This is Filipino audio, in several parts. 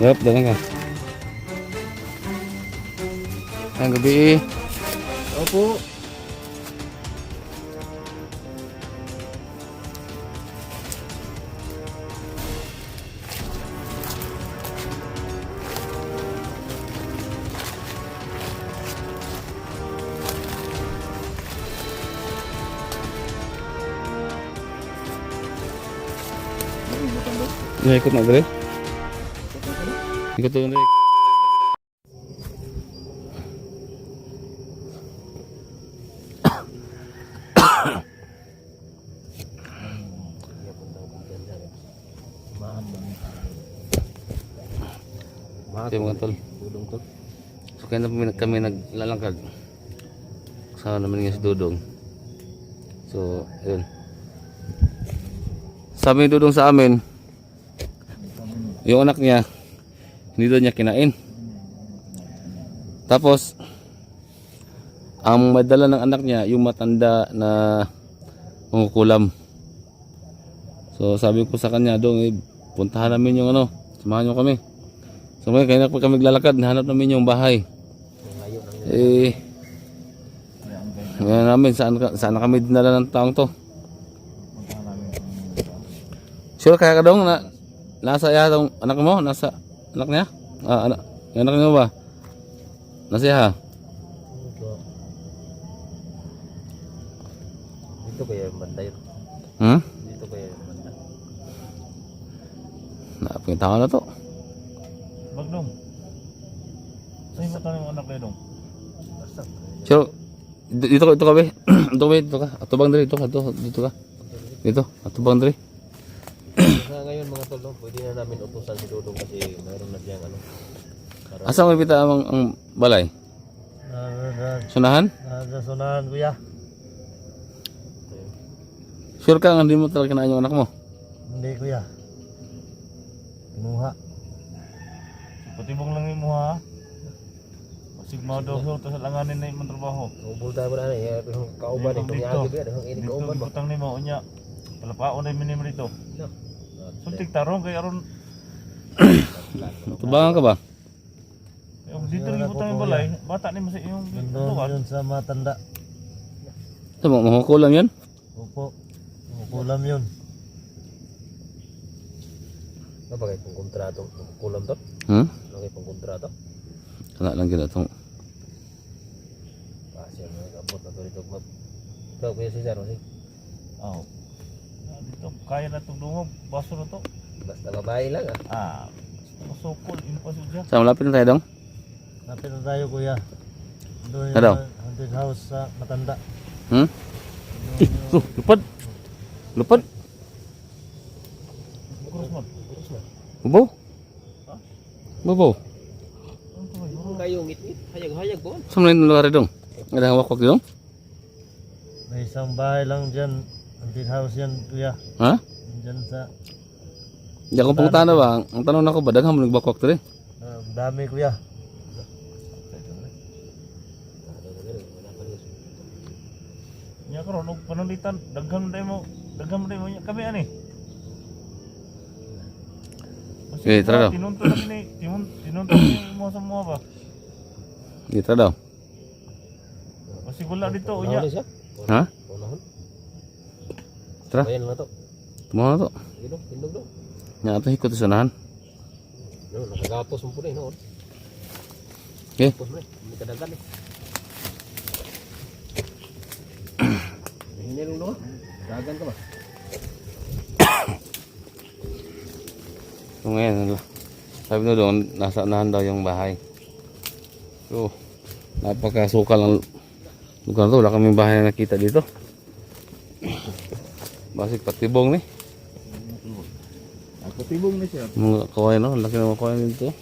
Yup, dalang ka. Ang gabi. Opo. Ya, ikut nak dre. Ikut tu dre. Ito yung mga tol. So kaya na kami, kami naglalangkad. Kasama naman nga si Dudong. So, yun. Sabi ni Dudong sa amin, yung anak niya, hindi daw niya kinain. Tapos, ang madala ng anak niya, yung matanda na mangukulam. So, sabi ko sa kanya, Dong, eh, puntahan namin yung ano, samahan niyo kami. So, ngayon, kaya na kami naglalakad, nahanap namin yung bahay. Eh, ngayon namin, saan, saan kami dinala ng taong to? Sure kaya ka dong na nasa yata ang anak mo? Nasa anak niya? Ah, anak, yung anak niyo ba? Nasa ya? Dito. Dito kaya yung banda yun. Hmm? Dito kaya yung banda. Napakita ko na to. Sa'yo mo tanong anak na dong. Sure. Dito, dito ka, dito ka, be. dito ka, be. Dito ka. Atubang dito ka, dito, dito ka. Dito, atubang diri. Sa mga tol, no, pwede na namin utusan si Dudong kasi mayroon na siyang ano. Para Asa mo bita ang, ang balay? Sunahan? Nasa sunahan kuya. Sure ka nga hindi mo talaga kinaan yung anak mo? Hindi kuya. Kinuha. Patibong lang mo ha. Pasig mga daw sa sa langanin na yung trabaho. ubul tayo na eh, yung kauban dito. yagi ba, yung ini Dito kauban ba. butang ni mo unya. Palapaon na minimum dito. No. Suntik tarong kay aron Tubangan ka ba? yung dito rin butang yung balay. Bata ni mo sa iyong tuwan. Doon sa matanda. Ito mo, mahukulam yan? Opo. Kulam yun. Ano ba kayo pong kontrato? Kulam to? Hmm? Ano kayo pong kontrato? Kana lang gina itong Kasi ano abot na to. Mab. Ikaw kuya si Saro, Oh. Dito kaya na itong dungog. Baso na to. basta babae lang ah. Ah. Masukol. Impasok siya. Sa malapit na tayo dong? Lapit na tayo kuya. Doon Ano? yung haunted house sa matanda. Hmm? Oh, lupad. Lupad. Kurus mo. Bubaw. Bubaw. Ano to, kayo ngit-ngit, hayag-hayag po. Saan mo na yung lugar dong? Ada wakwak dong? May isang bahay lang dyan. Haunted house yan kuya. Ha? Dyan sa Di ako pangutana na ba? Ang, tanong na ko ba, daghang mo nagbakwak to rin? ah, dami kuya. Nya karon og panulitan daghang day mo daghang day mo kami ani. Eh, tara daw. Tinunto na ni tinun tinunto ni mo sa mo ba. Dito daw. Kasi wala dito unya. Ha? Tara. Ayan lang na to. Tumawa na to. Gino, tindog do. Nga ito hikot sa sanahan. No, nakagapos mo po rin, no? Okay. Gapos mo rin. Hindi ka dagan eh. Hinilong do. Dagan ka ba? So ngayon, ano, sabi na doon, nasa unahan daw yung bahay. So, napakasukal ng lugar na to. Wala kaming bahay na nakita dito. Basig patibong ni. Ako tibong na siya. Mga kaway no, laki ng mga kaway dito.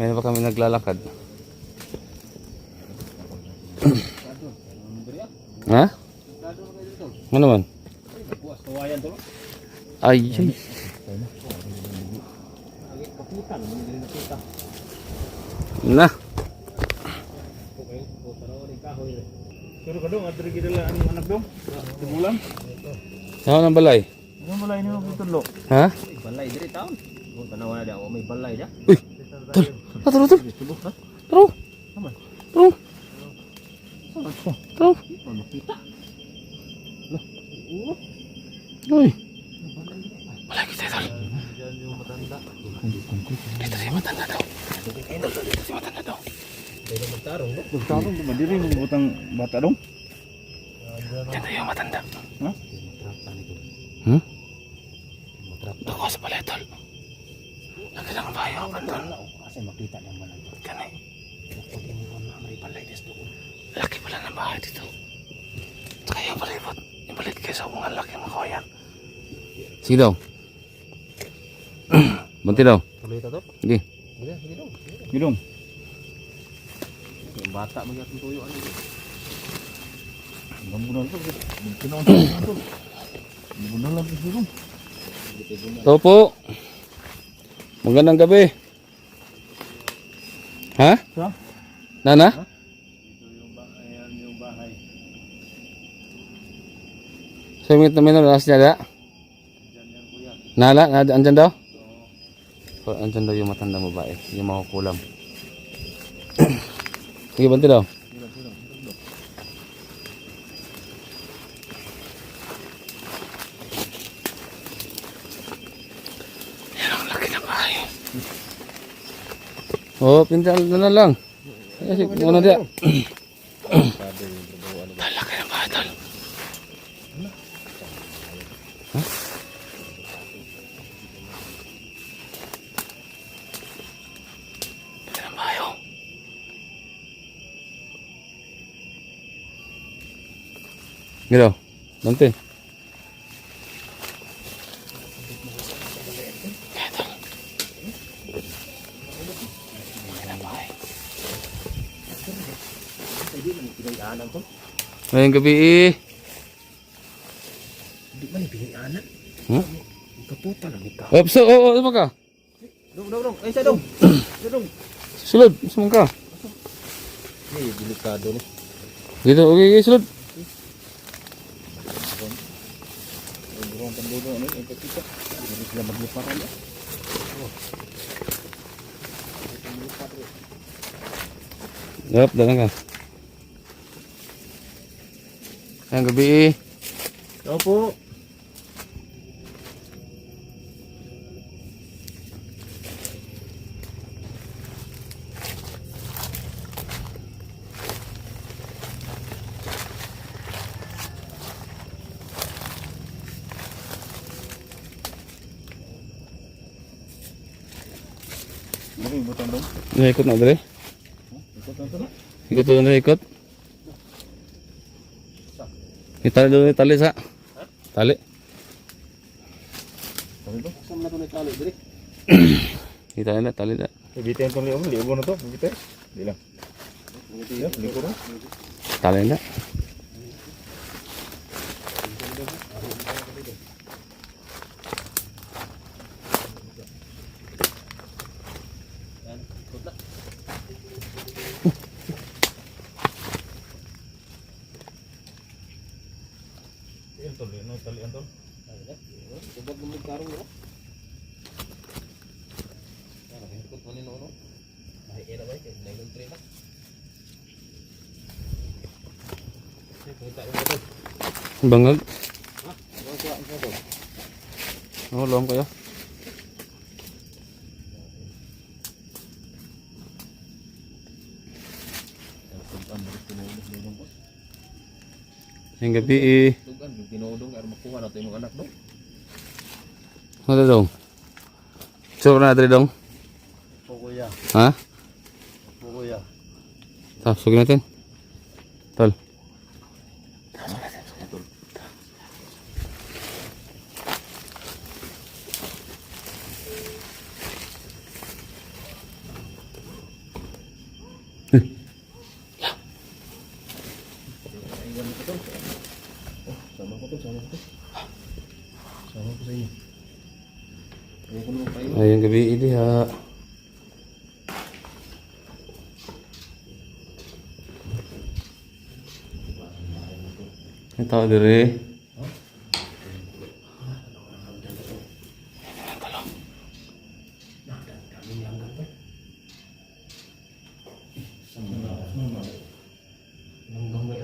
Ngayon pa kami naglalakad. ha? Ano to. Ay, ay. Na. Pero kadong adri gidala ang anak dong. Timulan. Saan ang balay? Ano malay ni mo pitulo? Ha? Balay diri taon. Kung tanawa na dia, oh, may balay dia. Uy! Tol! Ah, tol, tol! Tol! Aman. Tol! Tol! Makita. Uy! Balay kita, tol. Dito si matanda daw. Dito si matanda daw. Magtarong no? Tarong ba diri mo butang bata dong? Dito yung matanda. Ha? Hmm? Dako sa balay, tol. Lagi lang bayo ka, tol. Kasi makita niya man ang Kanay. Pag iniwan na may balay des doon. Laki pala ng bahay dito. Kaya palibot. Ibalik kayo sa mga laki ng kawayan. Sige daw. Bunti daw. Tuloy ta to? Sige. Sige, sige dong. Bata mo yung tuyo ano dito. Gambunan to. Kinaon sa to. Gambunan lang dong. Ito po. Magandang gabi. Ha? Sa? Nana? Ayan yung bahay. Sa mga namin na nasa niya da? Nala? Andyan daw? Oh, andyan daw yung matanda babae. Yung makukulam. Sige, banti daw. Yan ang laki ng bahay. Oh, pintal na na lang. Kasi muna dia. Tal, laki ng bahay, tal. Ha? Laki ng bahay, oh. Gino, Dante. Ngayong gabi eh. Hindi man pinag-aanan. Hmm? Kaputa lang ito. Oops, oh, oh, oh, ka? Dong, dong, dong. Ay, sa dong. Sa dong. Sulod, sumang ka. Eh, delikado ni. Dito, okay, okay, sulod. Ang pandulo ano yung kapita. Hindi sila magliparan ya. Yup, dalang ka. Ngayong gabi eh. Opo. Ano yung butang dong? Ikot na dali. Ikot na ito na. Ikot doon na ikot. Itali doon tali sa. Tali. Na, tali na. Ibitin itong liog. Liog na to. Ibitin. Di lang. Ya, liog na. Tali na. Ito, no, talian to. Subad mo magkarong no? Ano, hikot mo ni no? Bahay na ba? Na. Kita mo to. Bangag. Oh, lom kayo. Ngayong gabi eh. Tugan, yung tinodong kaya makuha natin yung anak dong. Ano dong? Sure na dali dong? Po kuya. Ha? Po kuya. Tara, sugin natin. Tol. Sama ko to, sama ko to. Sama ko sa inyo. Ayoko naman kayo. Ngayong gabi ini ha. Tao dire. Hanggang may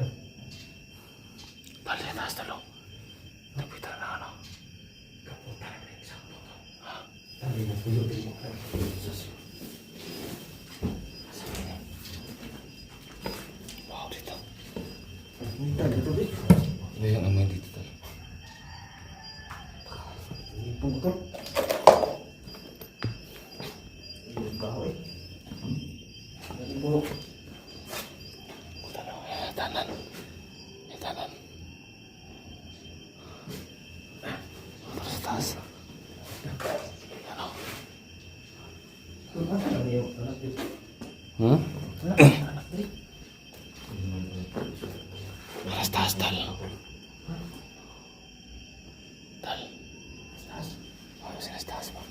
Alas taas, tal. Tal. Taas. Oh, sila sa taas pa.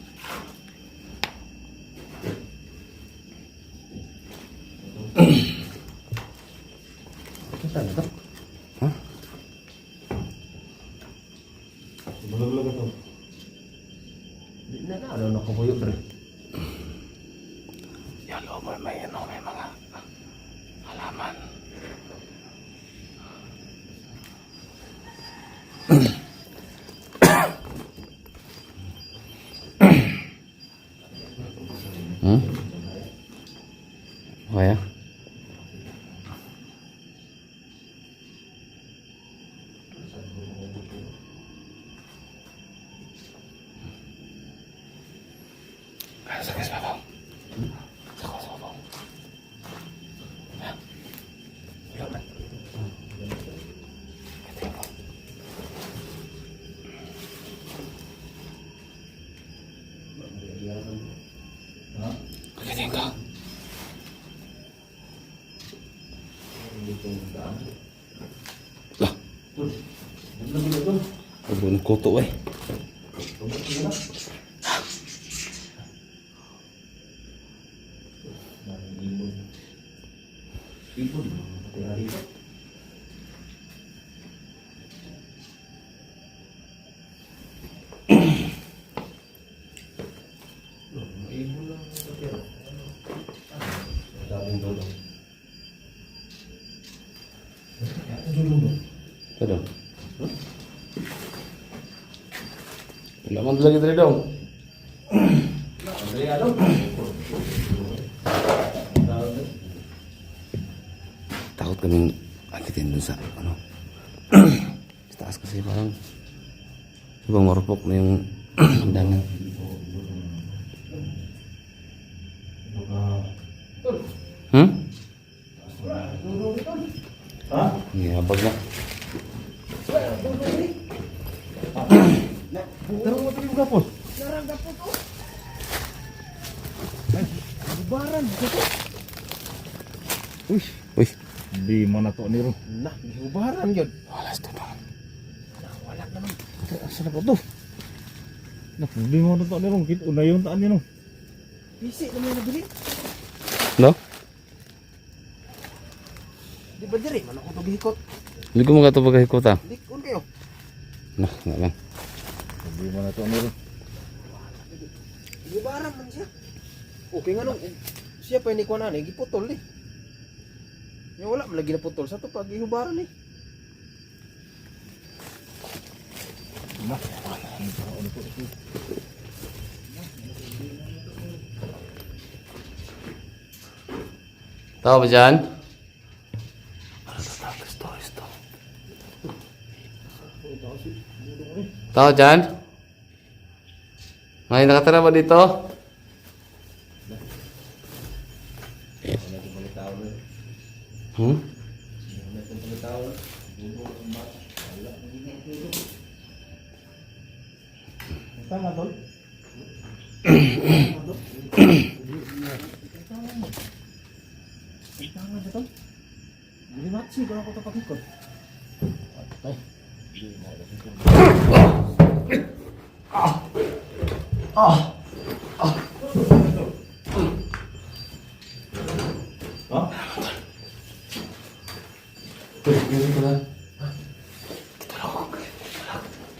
Saan na to? Ha? Bulog-bulog ito. Di na na. Ano nakabuyo rin? Yung loob mo may ano, may mga halaman. Hmm? Kaya? Kaya Abon ko to eh. Ipon. Ano. sa taas kasi parang ibang marupok na yung landangan. Hmm? Ha? Ngiyabag na. Pero mo tayo gapon. Uy. Di mana to ni. Nah, hubaran yun. Walas to dong. Wala naman. Asa na ko to? Mo na to ni ro. Kit unay yung taan ni no. Bisi naman yung nabili. No? Di ba diri? Man ako paghikot. Hindi ko mga ito pagkahikuta. Dikon kayo. Nah, nga lang. Di mo na to ni ro. Hubaran man siya. Okay nga nung siya pa ni kuanan eh, giputol eh. Yung wala man lagi na putol sa to pag ihubaran eh. Tahu ba dyan? Ano to tawag? Gusto, gusto. Tahu dyan? May nakatira ba dito? Hmm? Tama tol. Tama tol? Hindi matsi ko ako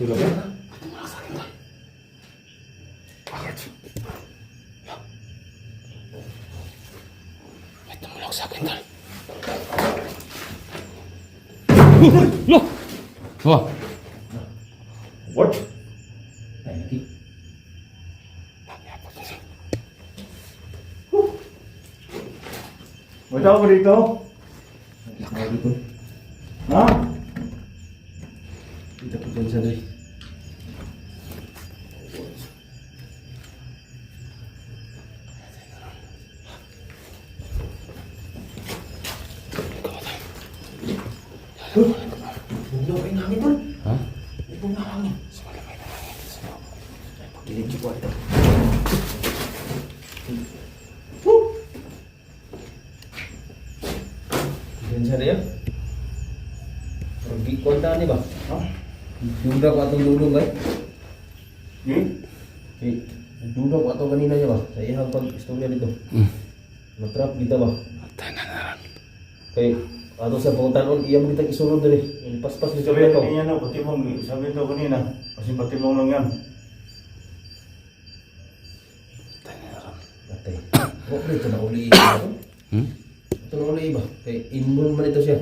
tapakikot. Ay. Tulog ka? May tumulong sa akin, tol. Wah, What? Ay, lagi. May tao ba dito? Lagi ko. Ha? Kita ko dyan sa dali. Huh? Bugnaw kayo namin tol. ha? May bugnaw hangin. Ay, pagkilig ko ito. Diyan sa dia. Pergi kota ni ba? Ha? Duda ko atong dudong ay. Hmm? Eh, duda ko ato kanina niya ba? Sa iyang pag istorya dito. Hmm. Matrap kita ba? Patay na naran. Kay ato sa pangutanon iya mo kita isunod dali. Yung paspas ni Sabi Sabi ko. niya no, pati mong, sabi ito kanina. Kasi pati mong lang yan. Patay na naran. Patay. Wa ba ito na uli iba? Hmm? Ito na uli iba. Kay inbon man ito siya.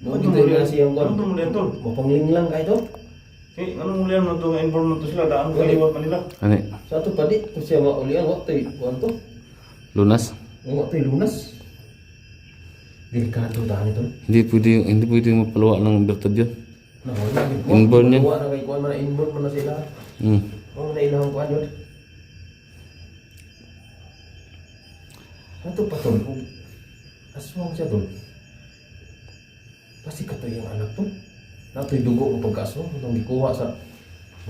Mo Ano dito yung siyang Ano kon. mo yan tol? Mapangling lang ka ito. Eh, anong muli yan ito nga inform na to sila? Daan ko liwat manila. Ani, Sa ato pa di. Kung siya maulian, waktu kuan to. lunas? Waktu lunas. Delikado tahan ito. Hindi pwede, hindi pwede mapaluwa ng bertad. Nawala. Inborn yan. Wala na kay kuan man inborn man na sila. Hmm. Oh, na ilang kuan yun. Ato pa tol. Aswang siya tol. Pasti ka to yung anak to. Nato'y dugo ko pagkaswang. Itong gikuha sa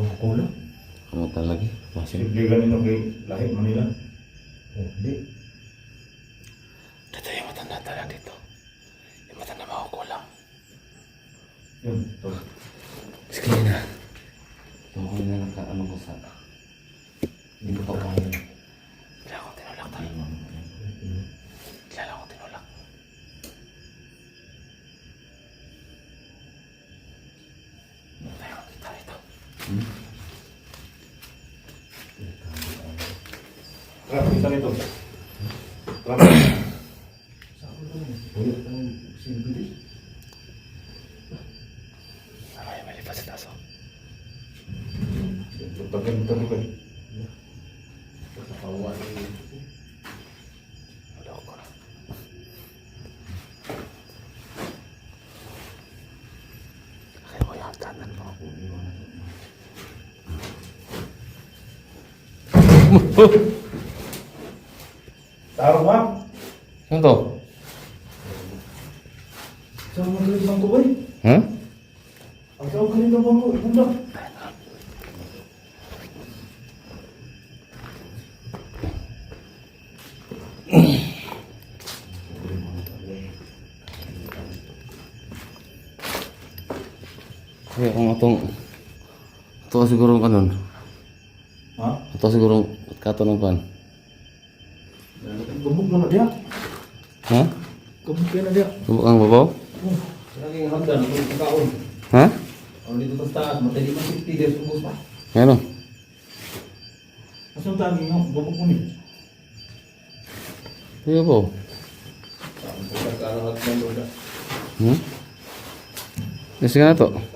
mga kulang. Kamutan lagi. Masih. Simple ganito kay lahit manila. Oh, di. Dito yung matanda talaga dito. Yung matanda makukulang. Yun, tol. Sige na. Yung ko na ano ko sa... Hindi ko pa kaya. Kailangan ko tinulak tayo. Kailangan ko tinulak. Tayo kita rito. Tara, kita nito. Tara. Tagal, tagal, tagal. Nakawa Wala ko na. Kaya ko yung tanan mo. Taro Kaya kung atong... Ito siguro kanon. Ha? Ito siguro kato ng pan. Gabog mo na dia. Ha? Gabog ka na dia. Subok ang babaw? Laging hagdan, ang pagkaon. Ha? Ang dito sa taas, matay di man 50 days ubos pa. Ano? Asang tagi nyo? Gabog mo ni. Sige po. Ang pagkakano hagdan doon na. Hmm? Kasi nga na to.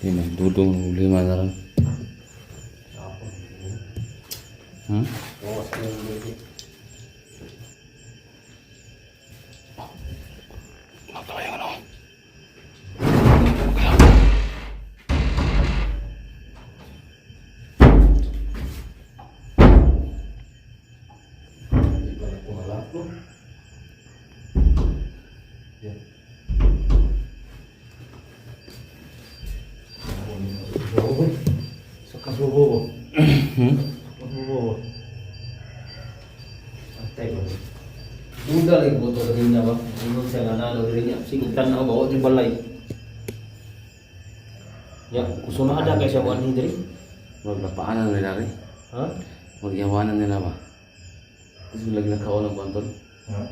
Yan o. Dudong lima na rin. Hmm? Siya nga nalo diri niya. Sige tanaw ba di balay. Ya, kusuna ada kay siya wani diri. Wag na paanan nila rin. Ha? Wag iyawanan nila ba? Tapos lagi na kaon ng kontol. Ha?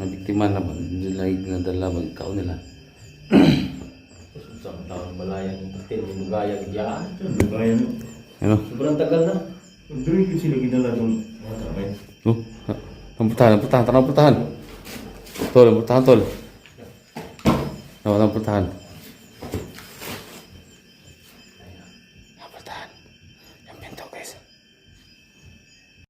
Nga biktima na ba? Lagi na dala ba kaon nila. Sa taon balayan patil mo gaya gayaan. Bayan. Ano? Sobrang tagal na. Diri ko sila ginala kung mga kamay. Oh, ang putahan, ang putahan, tanong putahan. Tol, ang putahan, tol. Nawa ang putahan.